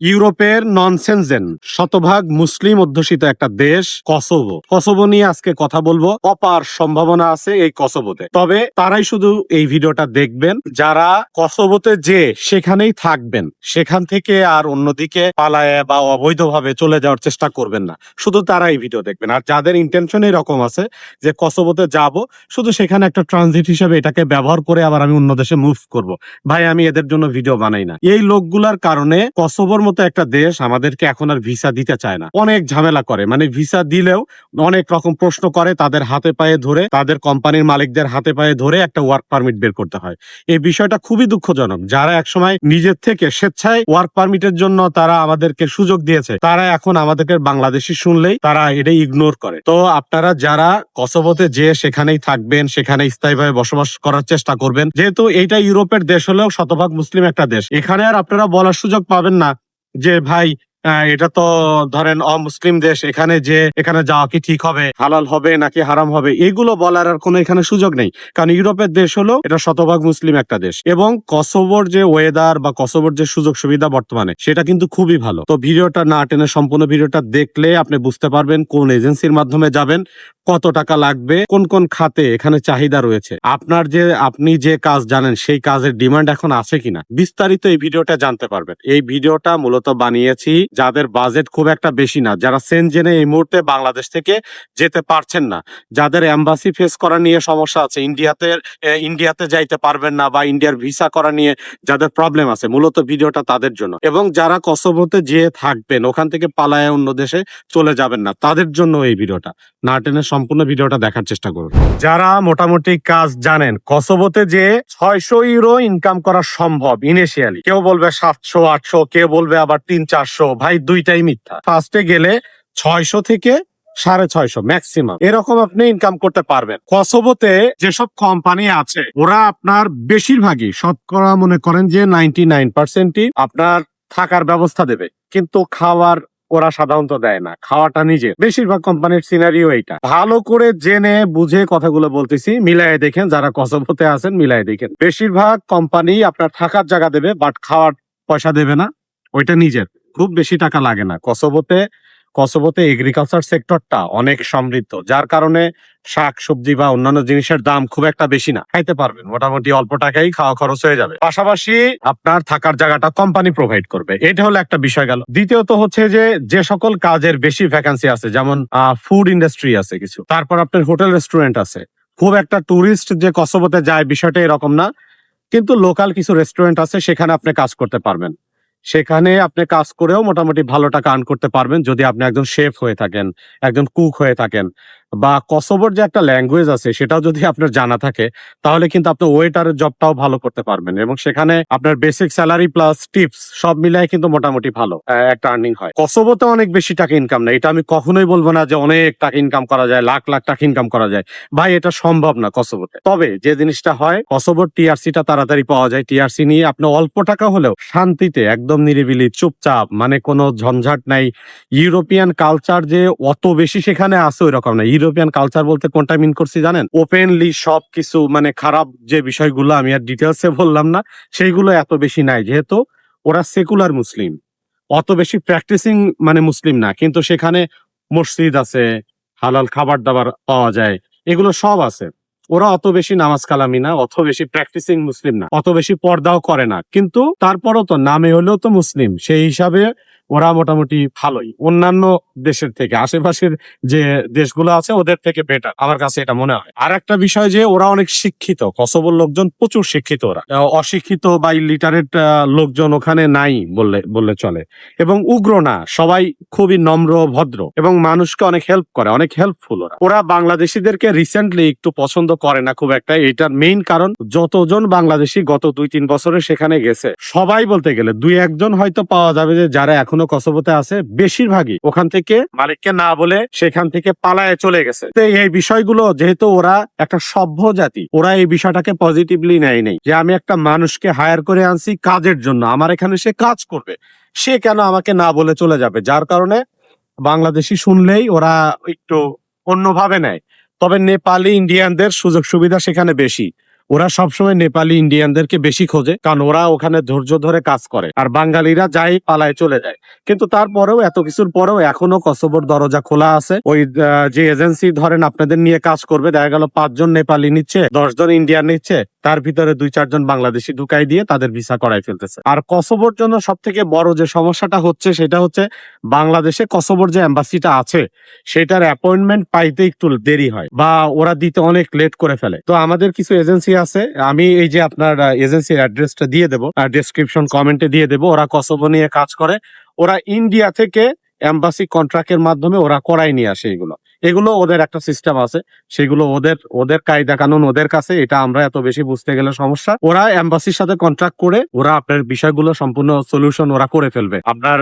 ইউরোপের ননসেনজেন শতভাগ মুসলিম অধ্যুষিত একটা দেশ কসোভো। কসোভো নিয়ে আজকে কথা বলব। অপার সম্ভাবনা আছে এই কসোভোতে। তবে তারাই শুধু এই ভিডিওটা দেখবেন। যারা কসোভোতে যে সেখানেই থাকবেন, সেখান থেকে আর অন্যদিকে পালায় বা অবৈধভাবে চলে যাওয়ার চেষ্টা করবেন না। শুধু তারা এই ভিডিও দেখবেন। আর যাদের ইন্টেনশন এরকম আছে যে কসোভোতে যাব, শুধু সেখানে একটা ট্রানজিট হিসেবে এটাকে ব্যবহার করে আবার আমি অন্য দেশে মুভ করব। ভাই, আমি এদের জন্য ভিডিও বানাই না। এই লোকগুলার কারণে কসোভোর মতো একটা দেশ আমাদেরকে এখন আর ভিসা দিতে চায় না। অনেক ঝামেলা করে। মানে ভিসা দিলেও অনেক রকম প্রশ্ন করে তাদের হাতে পায়ে ধরে, তাদের কোম্পানির মালিকদের হাতে পায়ে ধরে একটা ওয়ার্ক পারমিট বের করতে হয়। এই বিষয়টা খুবই দুঃখজনক। যারা একসময় নিজের থেকে স্বেচ্ছায় ওয়ার্ক পারমিটের জন্য তারা আমাদেরকে সুযোগ দিয়েছে, তারা এখন আমাদেরকে বাংলাদেশি শুনলেই তারা এটা ইগনোর করে। তো আপনারা যারা কসোভোতে যে সেখানেই থাকবেন, সেখানে স্থায়ীভাবে বসবাস করার চেষ্টা করবেন, যেহেতু এইটা ইউরোপের দেশ হলেও শতভাগ মুসলিম একটা দেশ। এখানে আর আপনারা বলার সুযোগ পাবেন না। যে ভাই এটা তো ধরেন অমুসলিম দেশ, এখানে যে, এখানে যাওয়া কি ঠিক হবে? হালাল হবে নাকি হারাম হবে? এগুলো বলার আর কোনো এখানে সুযোগ নেই। কারণ ইউরোপের দেশ হলো, এটা শতভাগ মুসলিম একটা দেশ। এবং কসোভোর যে ওয়েদার বা কসোভোর যে সুযোগ সুবিধা বর্তমানে, সেটা কিন্তু খুবই ভালো। তো ভিডিওটা না টেনে সম্পূর্ণ ভিডিওটা দেখলে আপনি বুঝতে পারবেন কোন এজেন্সির মাধ্যমে যাবেন, কত টাকা লাগবে, কোন কোন খাতে এখানে চাহিদা রয়েছে। আপনার যে, আপনি যে কাজ জানেন, সেই কাজের ডিমান্ড এখন আছে কিনা, বিস্তারিত এই ভিডিওটা জানতে পারবেন। এই ভিডিওটা মূলত বানিয়েছি যাদের বাজেট খুব একটা বেশি না, যারা সেনজেনে এই মুহূর্তে বাংলাদেশ থেকে যেতে পারছেন না, যাদের এম্বাসি ফেস করা নিয়ে সমস্যা আছে ইন্ডিয়াতে ইন্ডিয়াতে যাইতে পারবেন না বা ইন্ডিয়ার ভিসা করা নিয়ে যাদের প্রবলেম আছে, মূলত ভিডিওটা তাদের জন্য। এবং যারা কসোভোতে যেয়ে থাকবেন, ওখান থেকে পালায় অন্য দেশে চলে যাবেন না, তাদের জন্য এই ভিডিওটা। না টেনে সম্পূর্ণ ভিডিওটা দেখার চেষ্টা করুন। যারা মোটামুটি কাজ জানেন কসোভোতে যে ছয়শো ইউরো ইনকাম করা সম্ভব ইনিশিয়ালি কেউ বলবে সাতশো, আটশো, কেউ বলবে আবার তিন চারশো ভাই দুইটাই মিথ্যা। ফার্স্টে গেলে ছয়শো থেকে সাড়ে ছয়শো ম্যাক্সিমাম এরকম আপনি ইনকাম করতে পারবেন। কসোভোতে যেসব কোম্পানি আছে, ওরা আপনার বেশিরভাগই শতকরা মনে করেন যে নাইনটি নাইন পার্সেন্টই আপনার থাকার ব্যবস্থা দেবে। কিন্তু খাওয়ার ওরা সাধারণত দেয় না। খাওয়াটা নিজে বেশিরভাগ কোম্পানির সিনারিও এইটা। ভালো করে জেনে, বুঝে কথাগুলো বলতেছি। মিলাই দেখেন, যারা কসবোতে আছেন মিলাই দেখেন। বেশিরভাগ কোম্পানি আপনার থাকার জায়গা দেবে বাট খাওয়ার পয়সা দেবে না। ওইটা নিজের। খুব বেশি টাকা লাগে না। কসবোতে কসবোতে এগ্রিকালচার সেক্টরটা অনেক সমৃদ্ধ, যার কারণে শাক সবজি বা অন্যান্য জিনিসের দাম খুব একটা বেশি না। খাইতে পারবেন, মোটামুটি অল্প টাকাই খাওয়া খরচ হয়ে যাবে। পাশাপাশি আপনার থাকার জায়গাটা কোম্পানি প্রোভাইড করবে। এটা হলো একটা বিষয় গেল। দ্বিতীয়ত হচ্ছে যে যে সকল কাজের বেশি ভ্যাকান্সি আছে, যেমন ফুড ইন্ডাস্ট্রি আছে কিছু। তারপর আপনার হোটেল রেস্টুরেন্ট আছে। খুব একটা টুরিস্ট যে কসবোতে যায় বিষয়টা এরকম না। কিন্তু লোকাল কিছু রেস্টুরেন্ট আছে, সেখানে আপনি কাজ করতে পারবেন। সেখানে আপনি কাজ করেও মোটামুটি ভালো টাকা আর্ন করতে পারবেন যদি আপনি একজন শেফ হয়ে থাকেন, একজন কুক হয়ে থাকেন। বা কসোবর যে একটা ল্যাঙ্গুয়েজ আছে, সেটাও যদি আপনার জানা থাকে, তাহলে কিন্তু আপনি ওয়েটারের জবটাও ভালো করতে পারবেন এবং সেখানে আপনার বেসিক স্যালারি প্লাস টিপস সব মিলাই কিন্তু মোটামুটি ভালো একটা আর্নিং হয়। কসোবোতে অনেক বেশি টাকা ইনকাম না এটা আমি কখনোই বলব না যে অনেক টাকা ইনকাম করা যায়, লাখ লাখ টাকা ইনকাম করা যায়। ভাই, এটা সম্ভব না কসোবোতে তবে যে জিনিসটা হয় কসোবোর টিআরসিটা তাড়াতাড়ি পাওয়া যায়। টিআরসি নিয়ে আপনি অল্প টাকা হলেও শান্তিতে, একদম নিরিবিলি, চুপচাপ মানে কোনো ঝঞ্ঝাট নাই। ইউরোপিয়ান কালচার যে অত বেশি সেখানে আছে ওই রকম না। ইউরোপিয়ান কালচার বলতে কোনটা মিন করছি জানেন? ওপেনলি সব কিছু মানে খারাপ যে বিষয়গুলো আমি আর ডিটেলসে বললাম না, সেইগুলো এত বেশি নাই। যেহেতু ওরা সেকুলার মুসলিম অত বেশি প্র্যাকটিসিং মানে মুসলিম না, কিন্তু সেখানে মসজিদ আছে, হালাল খাবার দাবার পাওয়া যায়, এগুলো সব আছে। ওরা অত বেশি নামাজ কালামি না, অত বেশি প্র্যাকটিসিং মুসলিম না, অত বেশি পর্দাও করে না। কিন্তু তারপরও তো নামে হলেও তো মুসলিম সেই হিসাবে ওরা মোটামুটি ভালোই। অন্যান্য দেশের থেকে, আশেপাশের যে দেশগুলো আছে, ওদের থেকে বেটার আমার কাছে এটা মনে হয়। আর একটা বিষয় যে, ওরা অনেক শিক্ষিত কসবর লোকজন, প্রচুর শিক্ষিত ওরা। অশিক্ষিত বা ইলিটারেট লোকজন ওখানে নাই বললে বললে চলে। এবং উগ্র না, সবাই খুবই নম্র, ভদ্র এবং মানুষকে অনেক হেল্প করে, অনেক হেল্পফুল ওরা। ওরা বাংলাদেশিদেরকে রিসেন্টলি একটু পছন্দ করে না খুব একটা, এটার মেইন কারণ যতজন বাংলাদেশি গত দুই তিন বছরে সেখানে গেছে, সবাই বলতে গেলে দুই একজন হয়তো পাওয়া যাবে যে, যারা এখনও কসবোতে আছে, বেশিরভাগই ওখান থেকে মালিককে না বলে সেখান থেকে পালায় চলে গেছে। তো এই বিষয়গুলো যেহেতু ওরা একটা সভ্য জাতি, ওরা এই বিষয়টাকে পজিটিভলি নেয় নেই যে আমি একটা মানুষকে হায়ার করে আনছি কাজের জন্য, আমার এখানে সে কাজ করবে, সে কেন আমাকে না বলে চলে যাবে? যার কারণে বাংলাদেশি শুনলেই ওরা একটু অন্যভাবে নেয়। তবে নেপালি, ইন্ডিয়ানদের সুযোগ সুবিধা সেখানে বেশি। ওরা সবসময় নেপালি ইন্ডিয়ানদেরকে বেশি খোঁজে, কারণ ওরা ওখানে ধৈর্য ধরে কাজ করে। আর বাঙালিরা যাই পালায় চলে যায়। কিন্তু তারপরেও, এত কিছুর পরেও এখনও কসবর দরজা খোলা আছে। ওই যে এজেন্সি ধরেন আপনাদের নিয়ে কাজ করবে, দেখা গেল পাঁচজন নেপালি নিচ্ছে, দশজন ইন্ডিয়ান নিচ্ছে তার ভিতরে দুই, চারজন বাংলাদেশি ঢুকাই দিয়ে তাদের ভিসা করাই ফেলতেছে। আর কসোবর জন্য সব থেকে বড় যে সমস্যাটা হচ্ছে, সেটা হচ্ছে বাংলাদেশে কসোবর যে এম্বাসিটা আছে, সেটার অ্যাপয়েন্টমেন্ট পাইতে একটু দেরি হয় বা ওরা দিতে অনেক লেট করে ফেলে। তো আমাদের কিছু এজেন্সি আছে, আমি এই যে আপনার এজেন্সির অ্যাড্রেসটা দিয়ে দেবো ডেসক্রিপশন কমেন্টে দিয়ে দেবো, ওরা কসোবো নিয়ে কাজ করে, ওরা ইন্ডিয়া থেকে এম্বাসি কন্ট্রাক্টের মাধ্যমে ওরা করাই নিয়ে আসে এগুলো। এগুলো ওদের একটা সিস্টেম আছে। সেগুলো ওদের ওদের কায়দা কানুন ওদের কাছে, এটা আমরা এত বেশি বুঝতে গেলে সমস্যা। ওরা এম্বাসির সাথে কন্ট্রাক্ট করে, ওরা আপনার বিষয়গুলো সম্পূর্ণ সলিউশন ওরা করে ফেলবে। আপনার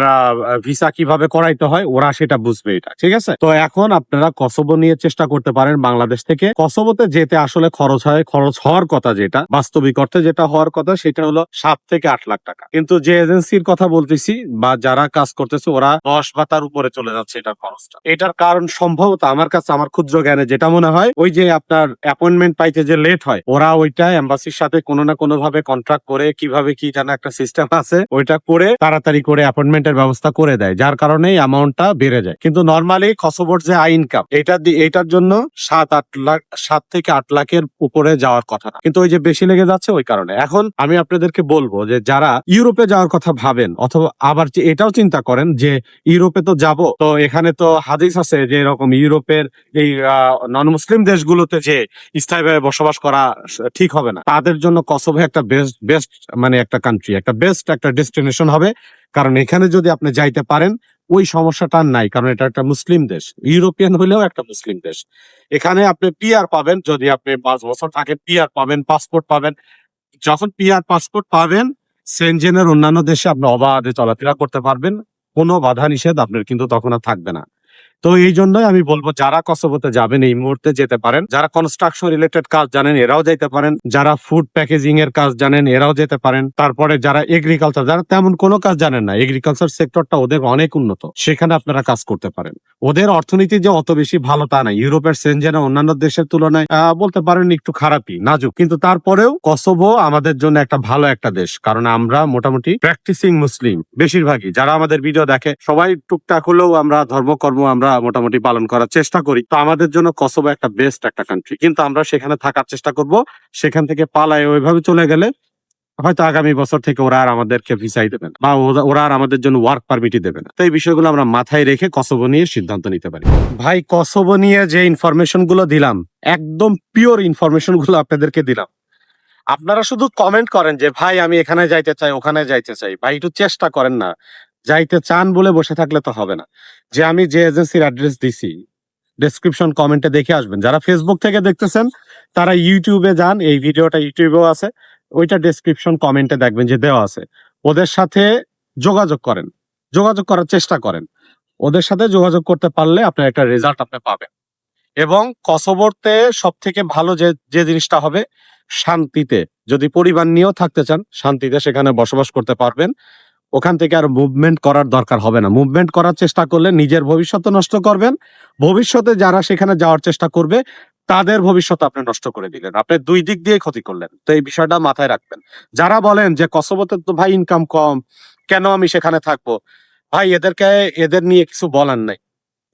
ভিসা কীভাবে করাইতে হয়, ওরা সেটা বুঝবে এটা, ঠিক আছে? তো এখন আপনারা কসোবো নিয়ে চেষ্টা করতে পারেন বাংলাদেশ থেকে। কসোবোতে যেতে আসলে খরচ হয়, খরচ হওয়ার কথা যেটা, বাস্তবিক অর্থে যেটা হওয়ার কথা সেটা হলো সাত থেকে আট লাখ টাকা। কিন্তু যে এজেন্সির কথা বলতেছি বা যারা কাজ করতেছে, ওরা দশ বা তার উপরে চলে যাচ্ছে এটার খরচটা। এটার কারণ সম্ভবত আমার কাছে আমার ক্ষুদ্র জ্ঞানে যেটা মনে হয়, ওই যে আপনার অ্যাপয়েন্টমেন্ট পাইতে যে লেট হয়, ওরা ওইটা এম্বাসির সাথে কোনো না কোনো ভাবে কন্ট্রাক্ট করে কীভাবে কি জানা একটা সিস্টেম আছে, ওইটা করে তাড়াতাড়ি করে অ্যাপয়েন্টমেন্টের ব্যবস্থা করে দেয়, যার কারণে অ্যামাউন্টটা বেড়ে যায়। কিন্তু নর্মালি খসবর যে আই ইনকাম এটা এটার জন্য সাত আট লাখ, সাত থেকে আট লাখের উপরে যাওয়ার কথা না। কিন্তু ওই যে বেশি লেগে যাচ্ছে ওই কারণে। এখন আমি আপনাদেরকে বলব যে যারা ইউরোপে যাওয়ার কথা ভাবেন, অথবা আবার এটাও চিন্তা করেন যে ইউরোপে তো যাব, তো এখানে তো হাদিস আছে যে এরকম ইউরোপের এই নন মুসলিম দেশগুলোতে যে স্থায়ীভাবে বসবাস করা ঠিক হবে না। তাদের জন্য কসোভো একটা বেস্ট বেস্ট মানে একটা কান্ট্রি একটা বেস্ট একটা ডেস্টিনেশন হবে। কারণ এখানে যদি আপনি যাইতে পারেন, ওই সমস্যাটা নাই, কারণ এটা একটা মুসলিম দেশ। ইউরোপিয়ান হলেও একটা মুসলিম দেশ। এখানে আপনি পিআর পাবেন, যদি আপনি পাঁচ বছর থাকেন পিআর পাবেন পাসপোর্ট পাবেন। যখন পিআর পাসপোর্ট পাবেন সেনজেনের অন্যান্য দেশে আপনি অবাধে চলাফেরা করতে পারবেন। কোনো বাধা নিষেধ আপনার কিন্তু তখন আর থাকবে না। তো এই জন্যই আমি বলব, যারা কসোভোতে যাবেন, এই মুহূর্তে যেতে পারেন। যারা কনস্ট্রাকশন রিলেটেড কাজ জানেন, এরাও যেতে পারেন। যারা ফুড প্যাকেজিং এর কাজ জানেন, এরাও যেতে পারেন। তারপরে যারা এগ্রিকালচার যারা তেমন কোনো কাজ জানেন না এগ্রিকালচার সেক্টরটা ওদের অনেক উন্নত। সেখানে আপনারা কাজ করতে পারেন। ওদের অর্থনীতি যে অত বেশি ভালো তা না ইউরোপের সেনজেনা অন্যান্য দেশের তুলনায় বলতে পারেন একটু খারাপই, নাজুক। কিন্তু তারপরেও কসোভো আমাদের জন্য একটা ভালো একটা দেশ। কারণ আমরা মোটামুটি প্র্যাকটিসিং মুসলিম, বেশিরভাগই। যারা আমাদের ভিডিও দেখে, সবাই টুকটাক হলেও আমরা ধর্মকর্ম, আমরা মোটামুটি পালন করার চেষ্টা করি। তো আমাদের জন্য কসোভো একটা বেস্ট একটা কান্ট্রি কিন্তু আমরা সেখানে থাকার চেষ্টা করব। সেখান থেকে পালায় ওইভাবে চলে গেলে হয়তো আগামী বছর থেকে ওরা আর আমাদেরকে ভিসাই দেবে না। বা ওরা- আর আমাদের জন্য ওয়ার্ক পারমিটই দেবে না। তো এই বিষয়গুলো আমরা মাথায় রেখে কসোভো নিয়ে সিদ্ধান্ত নিতে পারি। ভাই কসোভো নিয়ে যে ইনফরমেশনগুলো দিলাম, একদম পিওর ইনফরমেশনগুলো আপনাদেরকে দিলাম। আপনারা শুধু কমেন্ট করেন যে, ভাই, আমি এখানে যাইতে চাই, ওখানে যাইতে চাই। ভাই, একটু চেষ্টা করেন না। যাইতে চান বলে বসে থাকলে তো হবে না। যে আমি যে এজেন্সির অ্যাড্রেস দিছি ডেসক্রিপশন কমেন্টে দেখে আসবেন। যারা ফেসবুক থেকে দেখতেছেন, তারা ইউটিউবে যান, এই ভিডিওটা ইউটিউবেও আছে, ওইটা ডেসক্রিপশন কমেন্টে দেখবেন যে দেওয়া আছে। ওদের সাথে যোগাযোগ করেন, যোগাযোগ করার চেষ্টা করেন। ওদের সাথে যোগাযোগ করতে পারলে আপনার একটা রেজাল্ট আপনি পাবেন। এবং কসবরতে সব থেকে ভালো যে যে জিনিসটা হবে, শান্তিতে, যদি পরিবার নিয়েও থাকতে চান, শান্তিতে সেখানে বসবাস করতে পারবেন। ওখান থেকে আর মুভমেন্ট করার দরকার হবে না। মুভমেন্ট করার চেষ্টা করলে নিজের ভবিষ্যৎ নষ্ট করবেন। ভবিষ্যতে যারা সেখানে যাওয়ার চেষ্টা করবে, তাদের ভবিষ্যৎ আপনি নষ্ট করে দিলেন। আপনি দুই দিক দিয়ে ক্ষতি করলেন। তো এই বিষয়টা মাথায় রাখবেন। যারা বলেন যে কসবতে তো ভাই ইনকাম কম, কেন আমি সেখানে থাকব? ভাই, এদেরকে, এদের নিয়ে কিছু বলার নাই।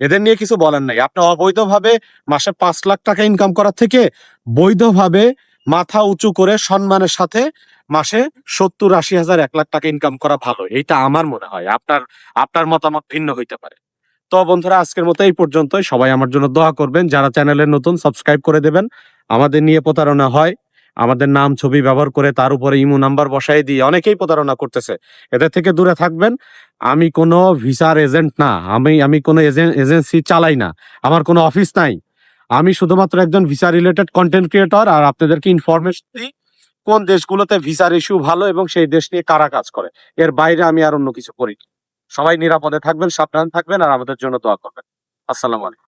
এদের নিয়ে কিছু বলার নাই। আপনি অবৈধভাবে মাসে পাঁচ লাখ টাকা ইনকাম করার থেকে বৈধভাবে মাথা উঁচু করে সম্মানের সাথে মাসে সত্তর আশি হাজার এক লাখ টাকা ইনকাম করা ভালো। এইটা আমার মনে হয়। আপনার আপনার মতামত ভিন্ন হইতে পারে। তো বন্ধুরা, আজকের মতো এই পর্যন্তই। সবাই আমার জন্য দোয়া করবেন। যারা চ্যানেলে নতুন সাবস্ক্রাইব করে দেবেন। আমাদের নিয়ে প্রতারণা হয়। আমাদের নাম, ছবি ব্যবহার করে তার উপরে ইমো নাম্বার বসাই দিয়ে অনেকেই প্রতারণা করতেছে। এদের থেকে দূরে থাকবেন। আমি কোনো ভিসার এজেন্ট না। আমি আমি কোনো এজেন্সি চালাই না। আমার কোনো অফিস নাই। আমি শুধুমাত্র একজন ভিসা রিলেটেড কন্টেন্ট ক্রিয়েটর আর আপনাদেরকে ইনফরমেশন দিই। কোন দেশগুলোতে ভিসার ইস্যু ভালো এবং সেই দেশ নিয়ে কারা কাজ করে? এর বাইরে আমি আর অন্য কিছু করি। সবাই নিরাপদে থাকবেন, সাবধান থাকবেন আর আমাদের জন্য দোয়া করবেন। আসসালামু আলাইকুম।